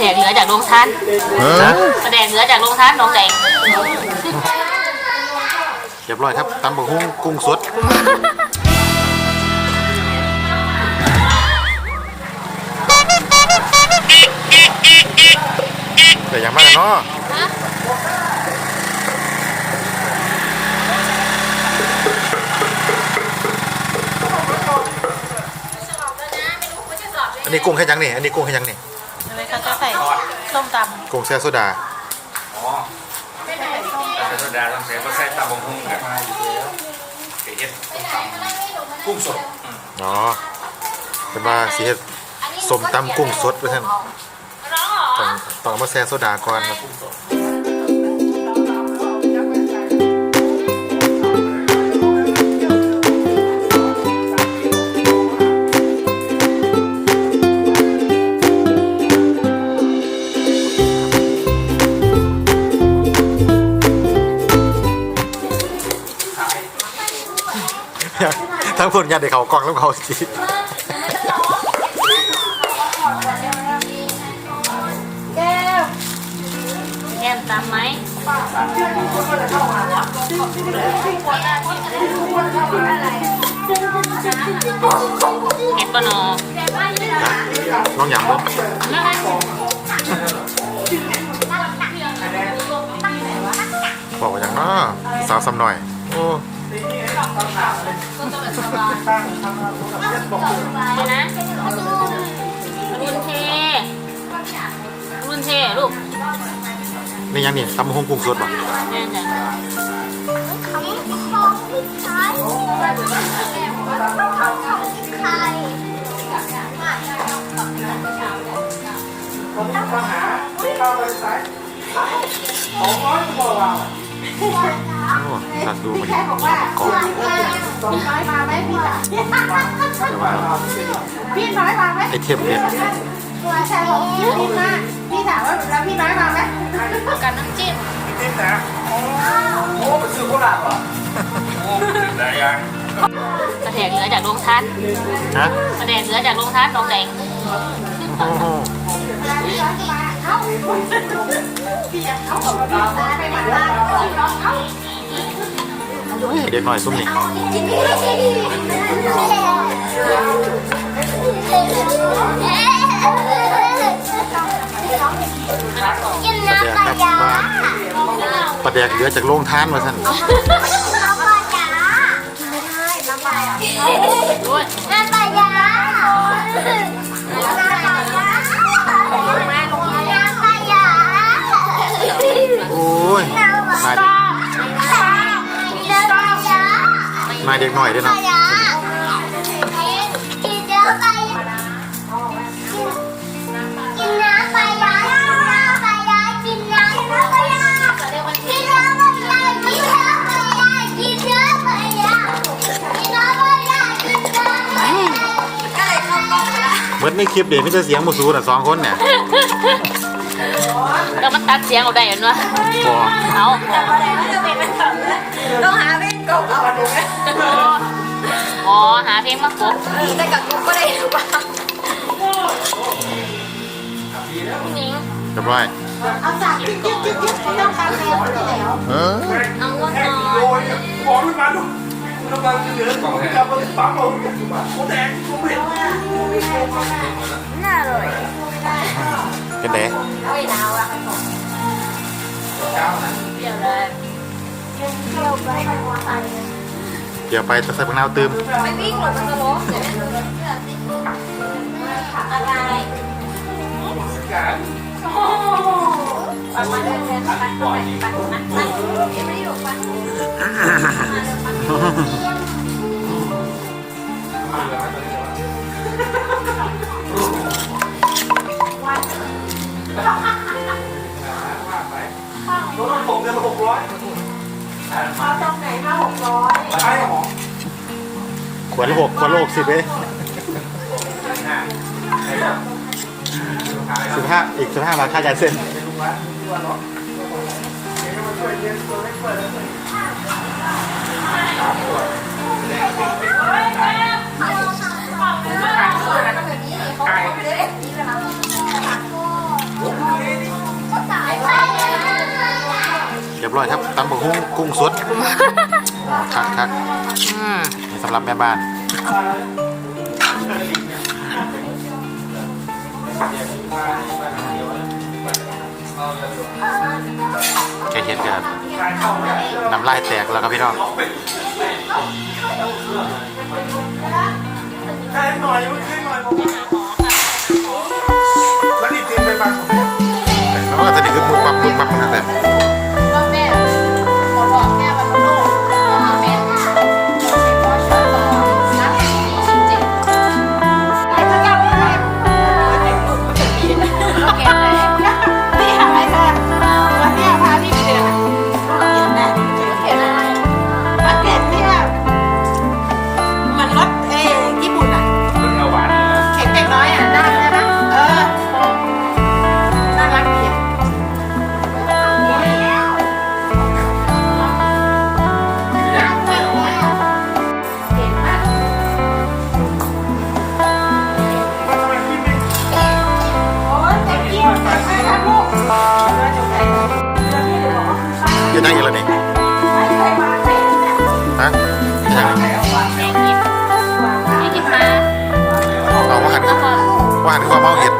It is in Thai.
แดกเหลือจากโรงทานนะกระแดกเหลือจากโรงทานน้องแดงเรียบร้อยครับตำบักหุ่งกุ้งสดแต่อย่างมากเนาะอันนี้กุ้งแค่ยังนี่อันนี้กุ้งแค่ยังนี่เลยเขาจะใส่ส้มตกุ้งแช่โซดาอ๋อแต่ธรรมดาต้องใส่ก็ใส่ตำบักหุ่งกับเฮ็ดกุ้งสดอ๋อเป็นว่าสีเฮ็ดสมตำกุ้งสดไปท่านต้องต้องเอามาแช่โซดาก่อนครับ ทั้งคนยันเด็กเขากล้องแล้วเขาจีำแก้มตำไหมเห็ดปะเนอน้องหยำเนาะบอกว่าอย่างน้อสาวซ้ำหน่อย โอ้ ตั้งทำมาตัวกับเพื่อนบอกเลยไปนะรุนเทรุนเทลูกเป็ยังเนี่ยตำหงกุ้งสดบ่แน่นจ้ะผมก็หาเข้าไปใส่ของน้อยก็บอกว่า โอ้ตัดดูมันกรอบพี่น้อยมาไหมไอเทมเนี่ยตัวชายของพี่พี่มาพี่ถามว่าแล้วพี่น้อยมาไหมกับน้ำจิ้มจิ้มนะโอ้ไปซื้อโคราชเหรอโอ้ได้ยังกระแดกเหลือจากโรงทานนะกระแดกเหลือจากโรงทานน้องแดงโอ้โหพี่น้อยมาเอ้าพี่อยากเขาบอกว่าพี่ไปมาบ้านเอ้า เด็กหน่อยซุ่มนี่กินปลาแดกน้ำปคลารับยาว่าปลาแดกเหลือจากโรงทานมาท่านน้ำปลายาไม่ได้น้ำปลายาำปลายากินน้ำปลายาเมื่อในคลิปเด็กไม่ใช่เสียงมูสูน่ะสองคนเนี่ยแล้วมันตัดเสียงเอาได้เหรอวะพอเอา ต้องหาเพล งเก่าๆดูไหมอ๋อหาเพลงมากบแต่กับกูก็ได้หรือเปล่านิงเรียบร้อยเอาสากยึดยึดยึดยึดไม่ต้องการแมวไปแล้วเอาง่วงนอนบอกขึ้นมาดูกำลังจะเหลือของกลับมาปั๊มเอาโคแดงโคเผ็ดน่าเลยเป็นไงไม่หนาวอะเปรี้ยวเลย เที่ยไปไปเดี๋ยวไปตะไซบังนาวตืมไปวิ่งหลบมันจะล้มเดี๋ยวแม่ดูเสื้อติดมืออะไรโอ้ปัดมาเดินเดินปัดมาปัดมาปัดมายังไม่ได้หลบปัดวันโดนผมเดือนหกร้อย กร้อยใช่หรอขวดละหกขวดละหกสิบเองสิบห้าอีกสิบห้าบาทค่ายายเส้นไก่ บร้อยครับตำบักหุ่งกุ้งสดอ๋อคักคักอืมนี่สำหรับแม่บ้านแกเห็นกันน้ำลายแตกแล้วครับพี่น้องใครหน่อยมันขึ้นหน่อยผมแล้วนี่เตรียมไปบ้านผมแล้วก็จะดีคือมุกปับมุกปับนั่นแหละรอบ คุณป้าอยู่นั่งอยู่แล้วนี่ไม่เคยมาเป็นเนี่ยฮะยังแม่กินแม่กินมาเอาว่าหันแล้วก็ว่าหันคือว่าเมาเห็ด